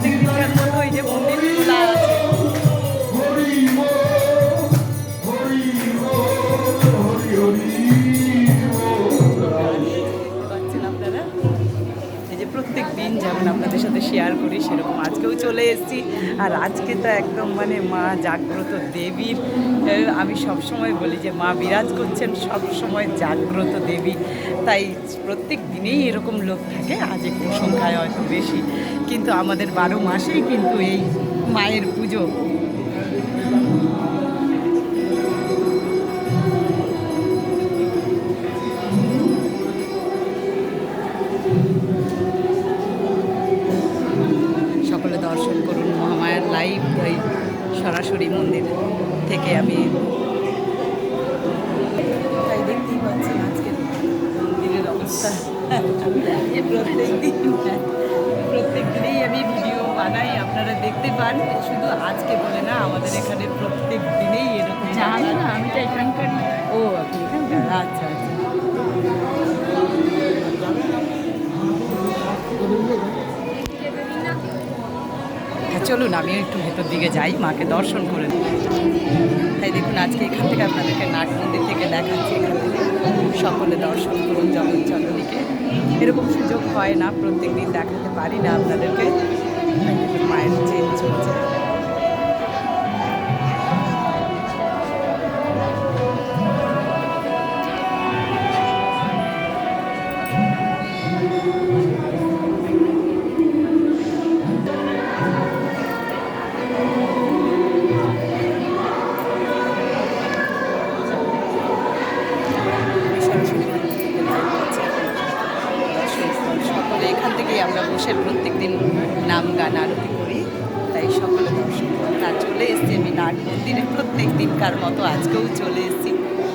চলে এসেছি সেরকম। আজকেও চলে এসেছি। আর আজকে তো একদম মানে মা জাগ্রত দেবীর আমি সব সময় বলি যে মা বিরাজ করছেন সব সময় জাগ্রত দেবী। তাই প্রত্যেক দিনেই এরকম লোক থাকে, আজ একটু সংখ্যায় হয়তো বেশি। কিন্তু আমাদের বারো মাসেই কিন্তু এই মায়ের পুজো লাইভ ওই সরাসরি মন্দির থেকে আমি তাই দেখতেই মন্দিরের অবস্থা। প্রত্যেক দিন প্রত্যেক দিনেই আমি ভিডিও বানাই আপনারা দেখতে পান। শুধু আজকে বলে না আমাদের এখানে প্রত্যেক দিনেই এরকম জানি না আমি তো এখানকার ও আপনি আচ্ছা আচ্ছা। চলুন, আমিও একটু ভেতর দিকে যাই, মাকে দর্শন করে। তাই দেখুন, আজকে এখান থেকে আপনাদেরকে নাট মন্দির থেকে দেখাচ্ছি এখান থেকে। সকলে দর্শন করুন জগৎ চন্দনীকে এরকম সুযোগ হয় না প্রত্যেক দিন দেখাতে পারি না আপনাদেরকে। মায়ের চেঞ্জ চলছে বসে প্রত্যেক দিন নাম গান আরতি করি। তাই সকলে আর চলে এসছি আমি নাট মন্দিরে প্রত্যেক দিনকার মতো আজকেও চলে এসেছি।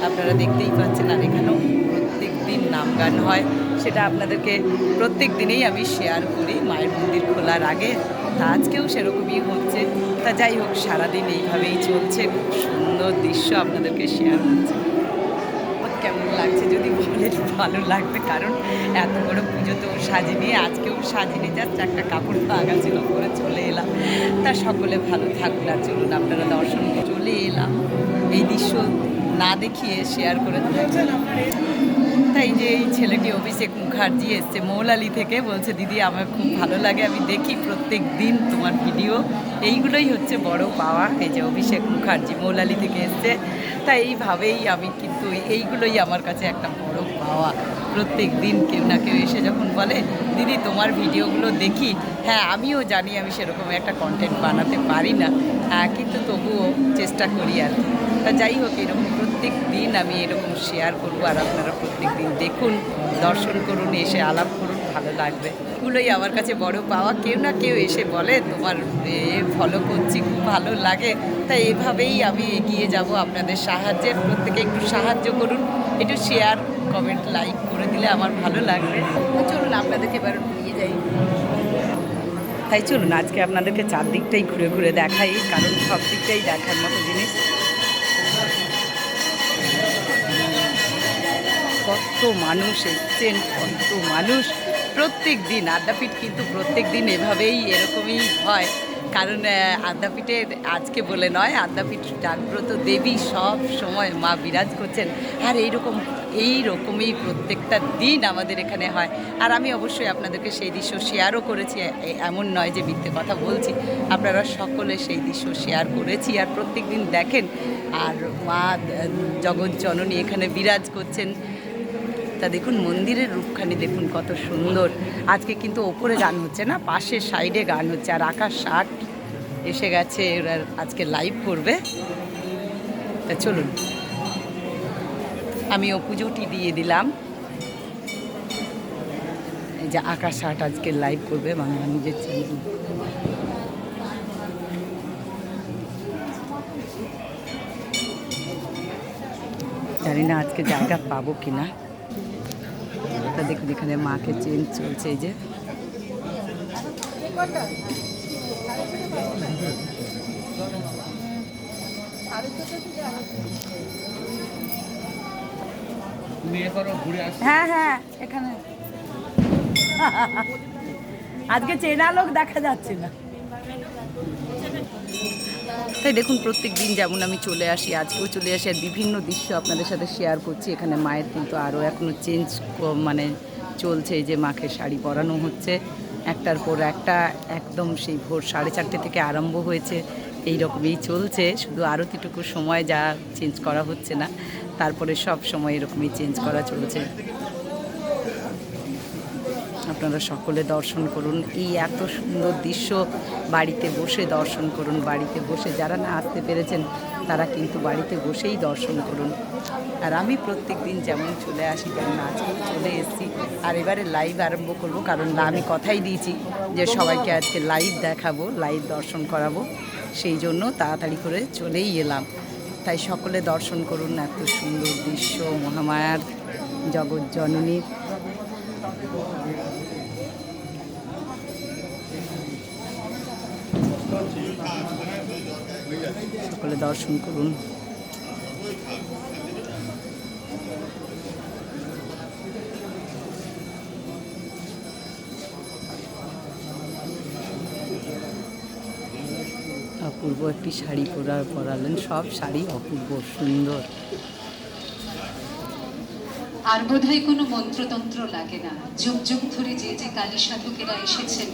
আপনারা দেখতেই পাচ্ছেন, আর এখানেও প্রত্যেক দিন নাম গান হয়। সেটা আপনাদেরকে প্রত্যেক দিনেই আমি শেয়ার করি মায়ের মন্দির খোলার আগে। তা আজকেও সেরকমই হচ্ছে। তা যাই হোক, সারাদিন এইভাবেই চলছে। খুব সুন্দর দৃশ্য আপনাদেরকে শেয়ার কেমন লাগছে যদি বলে ভালো লাগবে, কারণ এত বড় পুজো তো সাজিনি আজকেও সাজিনি যাচ্ছে একটা কাপড় পাগা ছিল করে চলে এলাম। তা সকলে ভালো থাকুন আর চলুন, আপনারা দর্শন চলে এলাম। এই দৃশ্য না দেখিয়ে শেয়ার করে তাই যে এই ছেলেটি অভিষেক মুখার্জি এসছে, মৌলালি থেকে, বলছে, দিদি, আমার খুব ভালো লাগে, আমি দেখি প্রত্যেক দিন তোমার ভিডিও। এইগুলোই হচ্ছে বড় পাওয়া, এই যে অভিষেক মুখার্জি মৌলালি থেকে এসছে। তাই এইভাবেই আমি কিন্তু এইগুলোই আমার কাছে একটা বড় পাওয়া। প্রত্যেক দিন কেউ না কেউ এসে যখন বলে, দিদি, তোমার ভিডিওগুলো দেখি। হ্যাঁ আমিও জানি আমি সেরকম একটা কন্টেন্ট বানাতে পারি না। হ্যাঁ কিন্তু তবুও চেষ্টা করি আর কি। তা যাই হোক, এরকম প্রত্যেক দিন আমি এরকম শেয়ার করব আর আপনারা প্রত্যেক দিন দেখুন, দর্শন করুন, এসে আলাপ করুন। ভালো লাগবে। এগুলোই আমার কাছে বড় পাওয়া। কেউ না কেউ এসে বলে, তোমার এ ফলো করছি, খুব ভালো লাগে। তাই এভাবেই আমি এগিয়ে যাব আপনাদের সাহায্যে। প্রত্যেকে একটু সাহায্য করুন, একটু শেয়ার কমেন্ট লাইক করে দিলে আমার ভালো লাগবে। চলুন, আপনাদেরকে এবার নিয়ে যাই। তাই চলুন, আজকে আপনাদেরকে চারদিকটাই ঘুরে ঘুরে দেখাই, কারণ সব দিকটাই দেখার মতো জিনিস। কত মানুষ এসছেন, কত মানুষ। প্রত্যেক দিন আড্ডাপিঠ কিন্তু প্রত্যেক দিন এভাবেই এরকমই হয়। কারণ আদ্যাপীঠের আজকে বলে নয়, আদ্যাপীঠ জাগ্রত দেবী সব সময় মা বিরাজ করছেন। আর এইরকম এই রকমই প্রত্যেকটা দিন আমাদের এখানে হয়। আর আমি অবশ্যই আপনাদেরকে সেই দৃশ্য শেয়ারও করেছি এমন নয় যে মিথ্যে কথা বলছি। আপনারা সকলে সেই দৃশ্য শেয়ার করেছি আর প্রত্যেক দিন দেখেন। আর মা জগৎ জননী এখানে বিরাজ করছেন। তা দেখুন, মন্দিরের রূপখানি দেখুন, কত সুন্দর। আজকে কিন্তু ওপরে গান হচ্ছে না পাশের সাইডে গান হচ্ছে, আর আকাশ ষাট এসে গেছে এরা আজকে লাইভ করবে। তা চলুন, আমি ও পুজোটি দিয়ে দিলাম। এই যে আকাশ ষাট আজকে লাইভ করবে, বাংলা নিজের চ্যানেল জানি না আজকে জায়গা পাবো কিনা। তা দেখুন, এখানে মাকে চেন চলছে, এই যে। হ্যাঁ হ্যাঁ এখানে। আজকে চেনা লোক দেখা যাচ্ছে না। তাই দেখুন, প্রত্যেক দিন যেমন আমি চলে আসি, আজকেও চলে আসি, আর বিভিন্ন দৃশ্য আপনাদের সাথে শেয়ার করছি। এখানে মায়ের কিন্তু আরও এখনও চেঞ্জ মানে চলছে, এই যে মাকে শাড়ি পরানো হচ্ছে। একটার পর একটা একদম সেই ভোর সাড়ে চারটে থেকে আরম্ভ হয়েছে এই রকমই চলছে। শুধু আরতিটুকু সময় যা চেঞ্জ করা হচ্ছে না, তারপরে সব সময় এরকমই চেঞ্জ করা চলছে। আপনারা সকলে দর্শন করুন। এই এত সুন্দর দৃশ্য বাড়িতে বসে দর্শন করুন, বাড়িতে বসে যারা না আসতে পেরেছেন, তারা কিন্তু বাড়িতে বসেই দর্শন করুন। আর আমি প্রত্যেক দিন যেমন চলে আসি, তেমন আজকেও চলে এসেছি। আর এবারে লাইভ আরম্ভ করব, কারণ না আমি কথাই দিয়েছি যে সবাইকে আজকে লাইভ দেখাবো লাইভ দর্শন করাবো। সেই জন্য তাড়াতাড়ি করে চলেই এলাম। তাই সকলে দর্শন করুন, এত সুন্দর দৃশ্য, মহামায়ার জগৎ জননীর সকলে দর্শন করুন। অপূর্ব একটি শাড়ি পরা পরালেন। সব শাড়ি অপূর্ব, সুন্দর। আর বোধহয় কোনো মন্ত্রতন্ত্র লাগে না। যুগ যুগ ধরে যে যে কালী সাধকেরা এসেছেন